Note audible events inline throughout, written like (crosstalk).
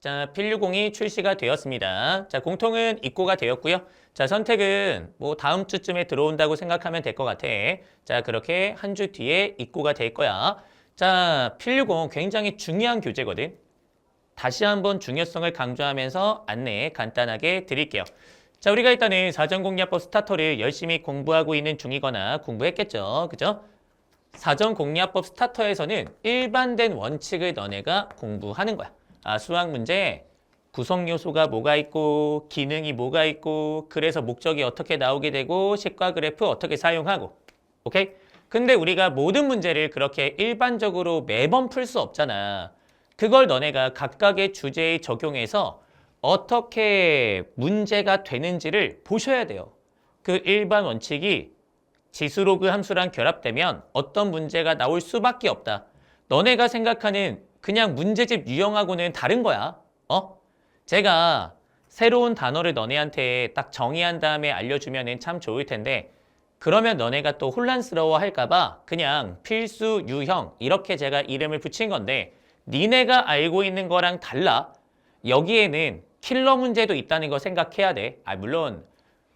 자, 필류공이 출시가 되었습니다. 자, 공통은 입고가 되었고요. 자, 선택은 뭐 다음 주쯤에 들어온다고 생각하면 될 것 같아. 자, 그렇게 한 주 뒤에 입고가 될 거야. 자, 필류공 굉장히 중요한 교재거든. 다시 한번 중요성을 강조하면서 안내 간단하게 드릴게요. 자, 우리가 일단은 사전공략법 스타터를 열심히 공부하고 있는 중이거나 공부했겠죠. 그죠? 사전공략법 스타터에서는 일반된 원칙을 너네가 공부하는 거야. 아, 수학 문제 구성 요소가 뭐가 있고 기능이 뭐가 있고 그래서 목적이 어떻게 나오게 되고 식과 그래프 어떻게 사용하고 오케이? 근데 우리가 모든 문제를 그렇게 일반적으로 매번 풀 수 없잖아. 그걸 너네가 각각의 주제에 적용해서 어떻게 문제가 되는지를 보셔야 돼요. 그 일반 원칙이 지수로그 함수랑 결합되면 어떤 문제가 나올 수밖에 없다. 너네가 생각하는 그냥 문제집 유형하고는 다른 거야. 어? 제가 새로운 단어를 너네한테 딱 정의한 다음에 알려주면 참 좋을 텐데 그러면 너네가 또 혼란스러워 할까봐 그냥 필수 유형 이렇게 제가 이름을 붙인 건데 니네가 알고 있는 거랑 달라. 여기에는 킬러 문제도 있다는 거 생각해야 돼. 아, 물론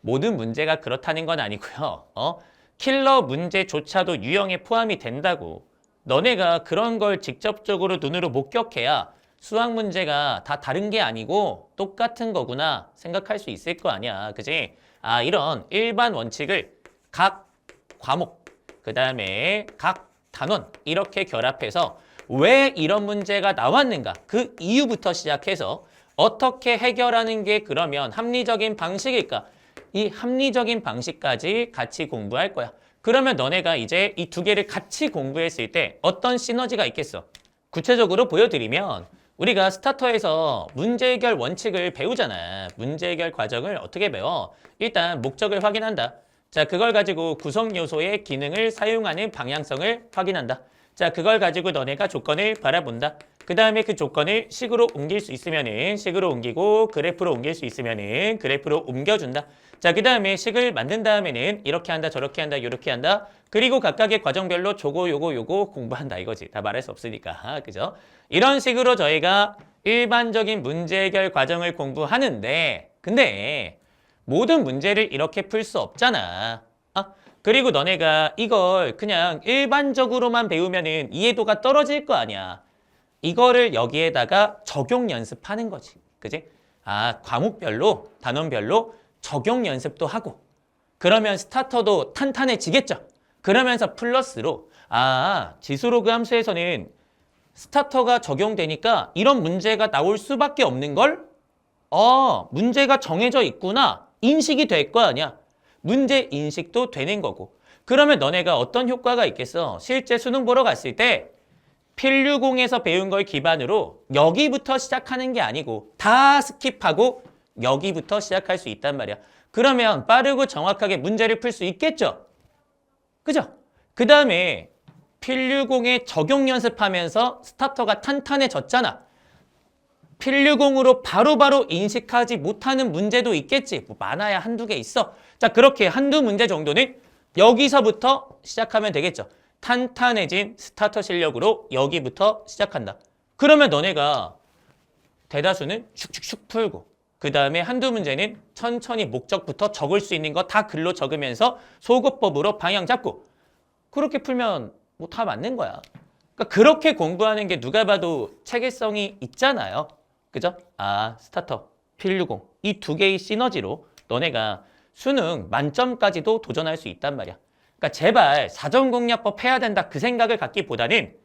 모든 문제가 그렇다는 건 아니고요. 어? 킬러 문제조차도 유형에 포함이 된다고. 너네가 그런 걸 직접적으로 눈으로 목격해야 수학 문제가 다 다른 게 아니고 똑같은 거구나 생각할 수 있을 거 아니야. 그지? 아, 이런 일반 원칙을 각 과목, 그 다음에 각 단원 이렇게 결합해서 왜 이런 문제가 나왔는가 그 이유부터 시작해서 어떻게 해결하는 게 그러면 합리적인 방식일까? 이 합리적인 방식까지 같이 공부할 거야. 그러면 너네가 이제 이 두 개를 같이 공부했을 때 어떤 시너지가 있겠어? 구체적으로 보여드리면 우리가 스타터에서 문제 해결 원칙을 배우잖아. 문제 해결 과정을 어떻게 배워? 일단 목적을 확인한다. 자, 그걸 가지고 구성 요소의 기능을 사용하는 방향성을 확인한다. 자, 그걸 가지고 너네가 조건을 바라본다. 그 다음에 그 조건을 식으로 옮길 수 있으면은 식으로 옮기고 그래프로 옮길 수 있으면은 그래프로 옮겨준다. 자, 그 다음에 식을 만든 다음에는 이렇게 한다, 저렇게 한다, 이렇게 한다. 그리고 각각의 과정별로 저거, 요거, 요거 공부한다 이거지. 다 말할 수 없으니까. (laughs) 그죠? 이런 식으로 저희가 일반적인 문제 해결 과정을 공부하는데 근데 모든 문제를 이렇게 풀 수 없잖아. 아, 그리고 너네가 이걸 그냥 일반적으로만 배우면은 이해도가 떨어질 거 아니야. 이거를 여기에다가 적용 연습하는 거지. 그지? 아, 과목별로, 단원별로 적용 연습도 하고. 그러면 스타터도 탄탄해지겠죠? 그러면서 플러스로, 아, 지수로그 함수에서는 스타터가 적용되니까 이런 문제가 나올 수밖에 없는 걸? 어, 문제가 정해져 있구나. 인식이 될 거 아니야. 문제 인식도 되는 거고. 그러면 너네가 어떤 효과가 있겠어? 실제 수능 보러 갔을 때 필류공에서 배운 걸 기반으로 여기부터 시작하는 게 아니고 다 스킵하고 여기부터 시작할 수 있단 말이야. 그러면 빠르고 정확하게 문제를 풀 수 있겠죠? 그죠? 그 다음에 필류공에 적용 연습하면서 스타터가 탄탄해졌잖아. 필류공으로 바로바로 인식하지 못하는 문제도 있겠지. 뭐 많아야 한두 개 있어. 자, 그렇게 한두 문제 정도는 여기서부터 시작하면 되겠죠. 탄탄해진 스타터 실력으로 여기부터 시작한다. 그러면 너네가 대다수는 슉슉슉 풀고 그 다음에 한두 문제는 천천히 목적부터 적을 수 있는 거 다 글로 적으면서 소거법으로 방향 잡고 그렇게 풀면 뭐 다 맞는 거야. 그러니까 그렇게 공부하는 게 누가 봐도 체계성이 있잖아요. 그죠? 아, 스타터, 필류공 이두 개의 시너지로 너네가 수능 만점까지도 도전할 수 있단 말이야. 그러니까 제발 사전 공략법 해야 된다 그 생각을 갖기보다는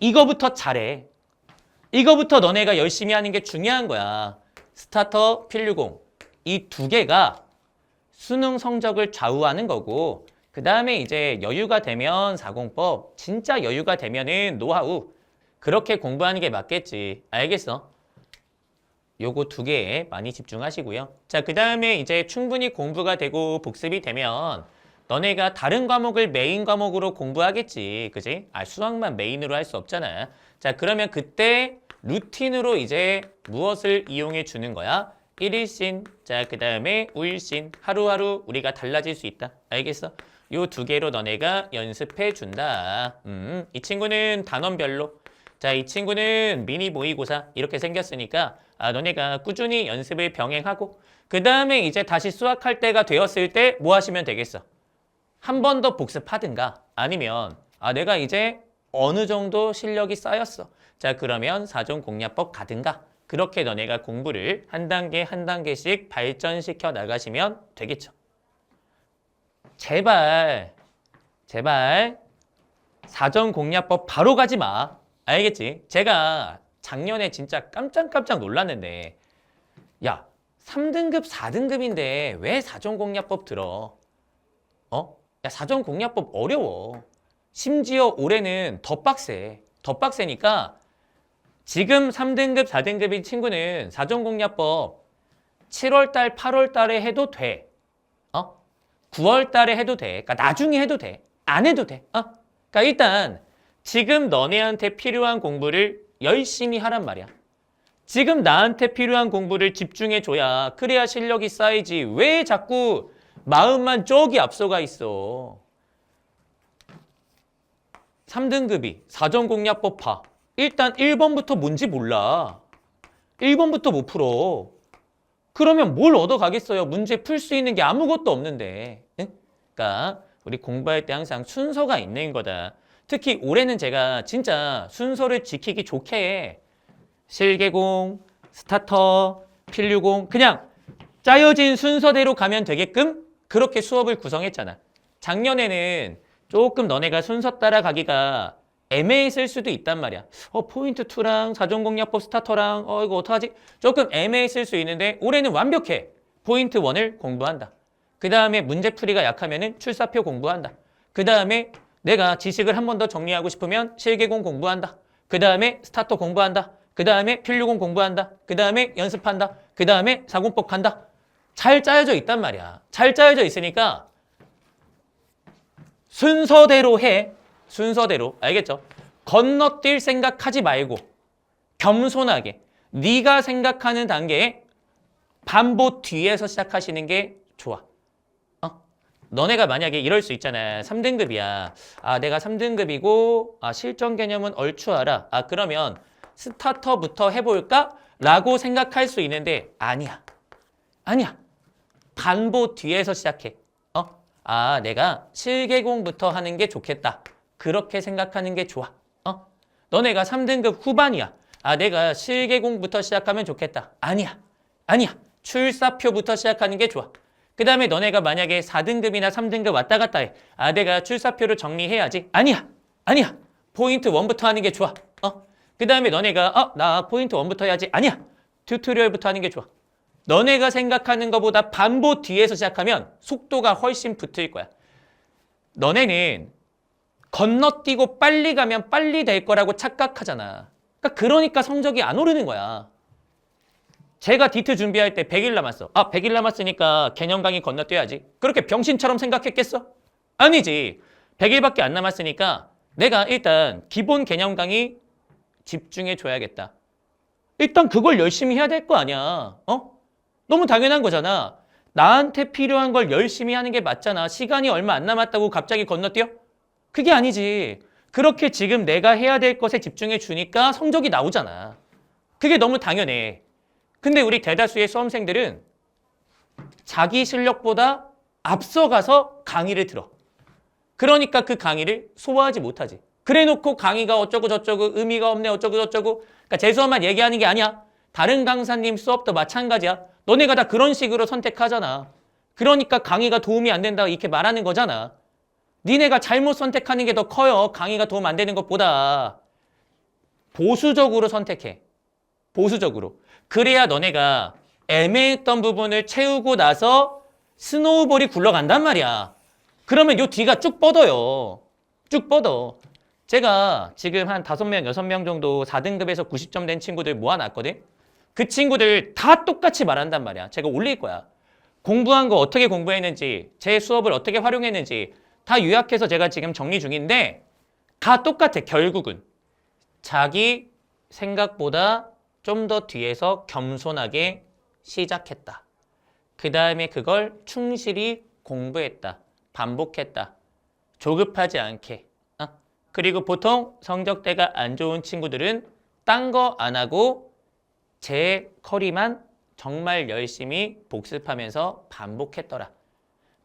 이거부터 잘해. 이거부터 너네가 열심히 하는 게 중요한 거야. 스타터, 필류공 이두 개가 수능 성적을 좌우하는 거고 그 다음에 이제 여유가 되면 사공법 진짜 여유가 되면은 노하우 그렇게 공부하는 게 맞겠지. 알겠어? 요거 두 개에 많이 집중하시고요. 자, 그 다음에 이제 충분히 공부가 되고 복습이 되면 너네가 다른 과목을 메인 과목으로 공부하겠지. 그지? 아, 수학만 메인으로 할 수 없잖아. 자, 그러면 그때 루틴으로 이제 무엇을 이용해 주는 거야? 1일신, 자, 그 다음에 5일신, 하루하루 우리가 달라질 수 있다. 알겠어? 요 두 개로 너네가 연습해 준다. 음, 이 친구는 단원별로 자, 이 친구는 미니 모의고사 이렇게 생겼으니까 아, 너네가 꾸준히 연습을 병행하고 그 다음에 이제 다시 수학할 때가 되었을 때 뭐 하시면 되겠어? 한 번 더 복습하든가 아니면 아, 내가 이제 어느 정도 실력이 쌓였어. 자, 그러면 사전 공략법 가든가 그렇게 너네가 공부를 한 단계 한 단계씩 발전시켜 나가시면 되겠죠. 제발, 제발 사전 공략법 바로 가지 마. 알겠지? 제가 작년에 진짜 깜짝깜짝 놀랐는데, 야, 3등급, 4등급인데 왜 사전 공략법 들어? 어? 야, 사전 공략법 어려워. 심지어 올해는 더 빡세. 더 빡세니까 지금 3등급, 4등급인 친구는 사전 공략법 7월달, 8월달에 해도 돼. 어? 9월달에 해도 돼. 그러니까 나중에 해도 돼. 안 해도 돼. 어? 그러니까 일단 지금 너네한테 필요한 공부를 열심히 하란 말이야. 지금 나한테 필요한 공부를 집중해 줘야 그래야 실력이 쌓이지. 왜 자꾸 마음만 저기 앞서가 있어? 3등급이 사전 공략법 봐. 일단 1번부터 뭔지 몰라. 1번부터 못 풀어. 그러면 뭘 얻어가겠어요? 문제 풀 수 있는 게 아무것도 없는데. 응? 그러니까 우리 공부할 때 항상 순서가 있는 거다. 특히 올해는 제가 진짜 순서를 지키기 좋게 해. 실개공, 스타터, 필류공 그냥 짜여진 순서대로 가면 되게끔 그렇게 수업을 구성했잖아. 작년에는 조금 너네가 순서 따라가기가 애매했을 수도 있단 말이야. 어, 포인트 2랑 사전공략법 스타터랑 어, 이거 어떡하지? 조금 애매했을 수 있는데 올해는 완벽해. 포인트 1을 공부한다. 그 다음에 문제풀이가 약하면 은 출사표 공부한다. 그 다음에 내가 지식을 한 번 더 정리하고 싶으면 실계공 공부한다. 그 다음에 스타터 공부한다. 그 다음에 필류공 공부한다. 그 다음에 연습한다. 그 다음에 사공법 간다. 잘 짜여져 있단 말이야. 잘 짜여져 있으니까 순서대로 해. 순서대로. 알겠죠? 건너뛸 생각하지 말고 겸손하게 네가 생각하는 단계에 반보 뒤에서 시작하시는 게? 너네가 만약에 이럴 수 있잖아. 3등급이야. 아, 내가 3등급이고 아, 실전 개념은 얼추 알아. 아, 그러면 스타터부터 해볼까? 라고 생각할 수 있는데 아니야. 아니야. 반보 뒤에서 시작해. 어? 아, 내가 실개공부터 하는 게 좋겠다. 그렇게 생각하는 게 좋아. 어? 너네가 3등급 후반이야. 아, 내가 실개공부터 시작하면 좋겠다. 아니야. 아니야. 출사표부터 시작하는 게 좋아. 그 다음에 너네가 만약에 4등급이나 3등급 왔다 갔다 해. 아, 내가 출사표를 정리해야지. 아니야. 아니야. 포인트 1부터 하는 게 좋아. 어? 그 다음에 너네가, 어, 나 포인트 1부터 해야지. 아니야. 튜토리얼부터 하는 게 좋아. 너네가 생각하는 것보다 반보 뒤에서 시작하면 속도가 훨씬 붙을 거야. 너네는 건너뛰고 빨리 가면 빨리 될 거라고 착각하잖아. 그러니까, 그러니까 성적이 안 오르는 거야. 제가 디트 준비할 때 100일 남았어. 아, 100일 남았으니까 개념 강의 건너뛰어야지. 그렇게 병신처럼 생각했겠어? 아니지. 100일밖에 안 남았으니까 내가 일단 기본 개념 강의 집중해 줘야겠다. 일단 그걸 열심히 해야 될 거 아니야. 어? 너무 당연한 거잖아. 나한테 필요한 걸 열심히 하는 게 맞잖아. 시간이 얼마 안 남았다고 갑자기 건너뛰어? 그게 아니지. 그렇게 지금 내가 해야 될 것에 집중해 주니까 성적이 나오잖아. 그게 너무 당연해. 근데 우리 대다수의 수험생들은 자기 실력보다 앞서가서 강의를 들어. 그러니까 그 강의를 소화하지 못하지. 그래 놓고 강의가 어쩌고 저쩌고 의미가 없네 어쩌고 저쩌고 그러니까 제 수업만 얘기하는 게 아니야. 다른 강사님 수업도 마찬가지야. 너네가 다 그런 식으로 선택하잖아. 그러니까 강의가 도움이 안 된다 이렇게 말하는 거잖아. 니네가 잘못 선택하는 게 더 커요. 강의가 도움 안 되는 것보다. 보수적으로 선택해. 보수적으로. 그래야 너네가 애매했던 부분을 채우고 나서 스노우볼이 굴러간단 말이야. 그러면 요 뒤가 쭉 뻗어요. 쭉 뻗어. 제가 지금 한 다섯 명 여섯 명 정도 4등급에서 90점 된 친구들 모아놨거든? 그 친구들 다 똑같이 말한단 말이야. 제가 올릴 거야. 공부한 거 어떻게 공부했는지, 제 수업을 어떻게 활용했는지 다 요약해서 제가 지금 정리 중인데 다 똑같아, 결국은. 자기 생각보다 좀 더 뒤에서 겸손하게 시작했다. 그 다음에 그걸 충실히 공부했다. 반복했다. 조급하지 않게. 어? 그리고 보통 성적대가 안 좋은 친구들은 딴 거 안 하고 제 커리만 정말 열심히 복습하면서 반복했더라.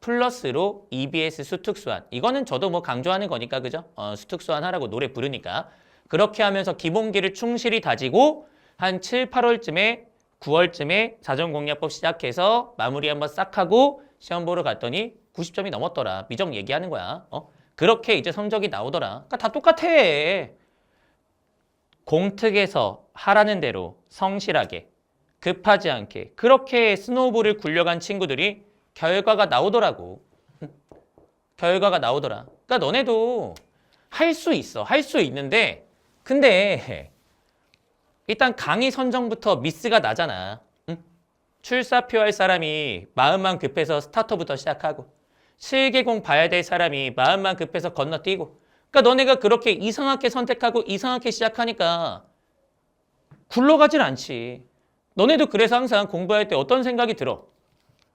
플러스로 EBS 수특수한 이거는 저도 뭐 강조하는 거니까 그죠? 어, 수특수한 하라고 노래 부르니까 그렇게 하면서 기본기를 충실히 다지고 한 7, 8월쯤에 9월쯤에 사전공략법 시작해서 마무리 한번 싹 하고 시험 보러 갔더니 90점이 넘었더라. 미정 얘기하는 거야. 어? 그렇게 이제 성적이 나오더라. 그러니까 다 똑같아. 공특에서 하라는 대로 성실하게 급하지 않게 그렇게 스노우볼을 굴려간 친구들이 결과가 나오더라고. (laughs) 결과가 나오더라. 그러니까 너네도 할 수 있어. 할 수 있는데 근데 일단 강의 선정부터 미스가 나잖아. 응? 출사표 할 사람이 마음만 급해서 스타터부터 시작하고 실계공 봐야 될 사람이 마음만 급해서 건너뛰고 그러니까 너네가 그렇게 이상하게 선택하고 이상하게 시작하니까 굴러가질 않지. 너네도 그래서 항상 공부할 때 어떤 생각이 들어?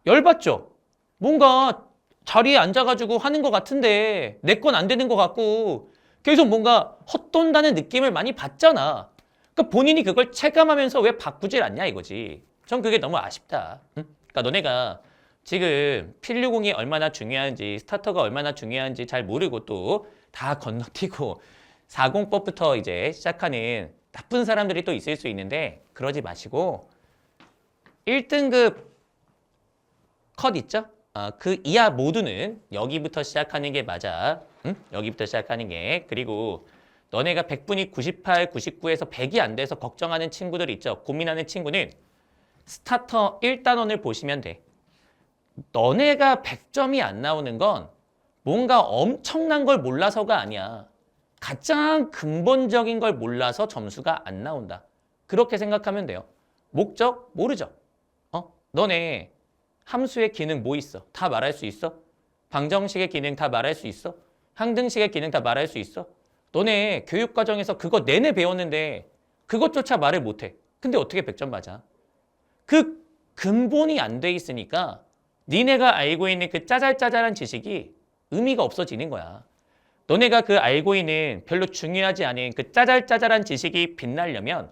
열받죠? 뭔가 자리에 앉아가지고 하는 것 같은데 내 건 안 되는 것 같고 계속 뭔가 헛돈다는 느낌을 많이 받잖아. 그러니까 본인이 그걸 체감하면서 왜 바꾸질 않냐 이거지. 전 그게 너무 아쉽다. 응? 그러니까 너네가 지금 필류공이 얼마나 중요한지 스타터가 얼마나 중요한지 잘 모르고 또 다 건너뛰고 (laughs) 40법부터 이제 시작하는 나쁜 사람들이 또 있을 수 있는데 그러지 마시고 1등급 컷 있죠? 아, 그 이하 모두는 여기부터 시작하는 게 맞아. 응? 여기부터 시작하는 게. 그리고 너네가 100분이 98, 99에서 100이 안 돼서 걱정하는 친구들 있죠? 고민하는 친구는 스타터 1단원을 보시면 돼. 너네가 100점이 안 나오는 건 뭔가 엄청난 걸 몰라서가 아니야. 가장 근본적인 걸 몰라서 점수가 안 나온다. 그렇게 생각하면 돼요. 목적 모르죠. 어? 너네 함수의 기능 뭐 있어? 다 말할 수 있어? 방정식의 기능 다 말할 수 있어? 항등식의 기능 다 말할 수 있어? 너네 교육 과정에서 그거 내내 배웠는데 그것조차 말을 못 해. 근데 어떻게 100점 맞아? 그 근본이 안 돼 있으니까 니네가 알고 있는 그 짜잘짜잘한 지식이 의미가 없어지는 거야. 너네가 그 알고 있는 별로 중요하지 않은 그 짜잘짜잘한 지식이 빛나려면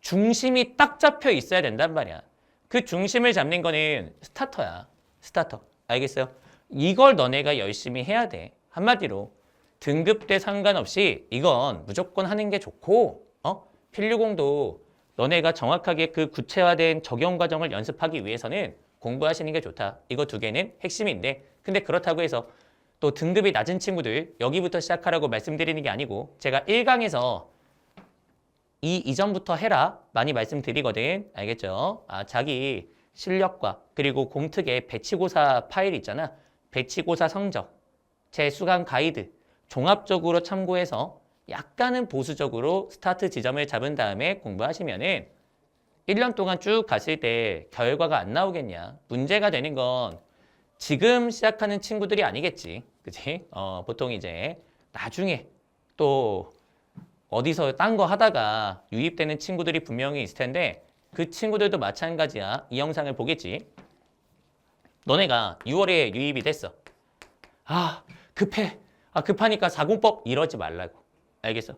중심이 딱 잡혀 있어야 된단 말이야. 그 중심을 잡는 거는 스타터야. 스타터. 알겠어요? 이걸 너네가 열심히 해야 돼. 한마디로 등급대 상관없이 이건 무조건 하는 게 좋고 어? 필류공도 너네가 정확하게 그 구체화된 적용 과정을 연습하기 위해서는 공부하시는 게 좋다. 이거 두 개는 핵심인데 근데 그렇다고 해서 또 등급이 낮은 친구들 여기부터 시작하라고 말씀드리는 게 아니고 제가 1강에서 이 이전부터 해라 많이 말씀드리거든 알겠죠? 아 자기 실력과 그리고 공특의 배치고사 파일 있잖아 배치고사 성적 제 수강 가이드 종합적으로 참고해서 약간은 보수적으로 스타트 지점을 잡은 다음에 공부하시면은 1년 동안 쭉 갔을 때 결과가 안 나오겠냐 문제가 되는 건 지금 시작하는 친구들이 아니겠지 그치? 어, 보통 이제 나중에 또 어디서 딴 거 하다가 유입되는 친구들이 분명히 있을 텐데 그 친구들도 마찬가지야. 이 영상을 보겠지. 너네가 6월에 유입이 됐어. 아, 급해. 아, 급하니까 사공법 이러지 말라고. 알겠어?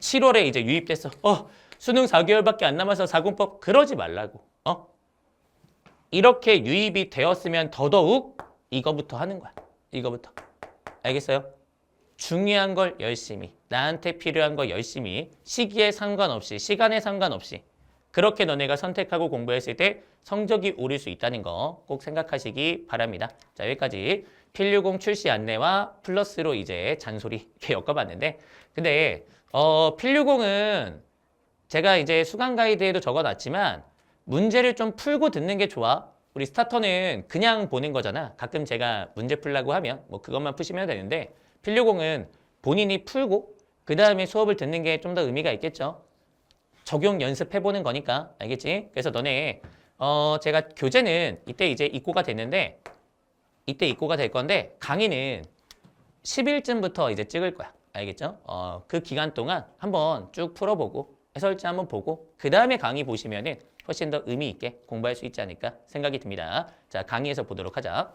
7월에 이제 유입됐어. 어, 수능 4개월밖에 안 남아서 사공법 그러지 말라고. 어? 이렇게 유입이 되었으면 더더욱 이거부터 하는 거야. 이거부터. 알겠어요? 중요한 걸 열심히, 나한테 필요한 거 열심히, 시기에 상관없이, 시간에 상관없이 그렇게 너네가 선택하고 공부했을 때 성적이 오를 수 있다는 거 꼭 생각하시기 바랍니다. 자, 여기까지 필류공 출시 안내와 플러스로 이제 잔소리 이렇게 엮어봤는데 근데 어, 필류공은 제가 이제 수강 가이드에도 적어놨지만 문제를 좀 풀고 듣는 게 좋아. 우리 스타터는 그냥 보는 거잖아. 가끔 제가 문제 풀라고 하면 뭐 그것만 푸시면 되는데 필류공은 본인이 풀고 그 다음에 수업을 듣는 게 좀 더 의미가 있겠죠. 적용 연습해보는 거니까 알겠지? 그래서 너네 어 제가 교재는 이때 이제 입고가 됐는데 이때 입고가 될 건데 강의는 10일쯤부터 이제 찍을 거야. 알겠죠? 어, 그 기간 동안 한번 쭉 풀어보고 해설지 한번 보고 그 다음에 강의 보시면은 훨씬 더 의미 있게 공부할 수 있지 않을까 생각이 듭니다. 자, 강의에서 보도록 하자.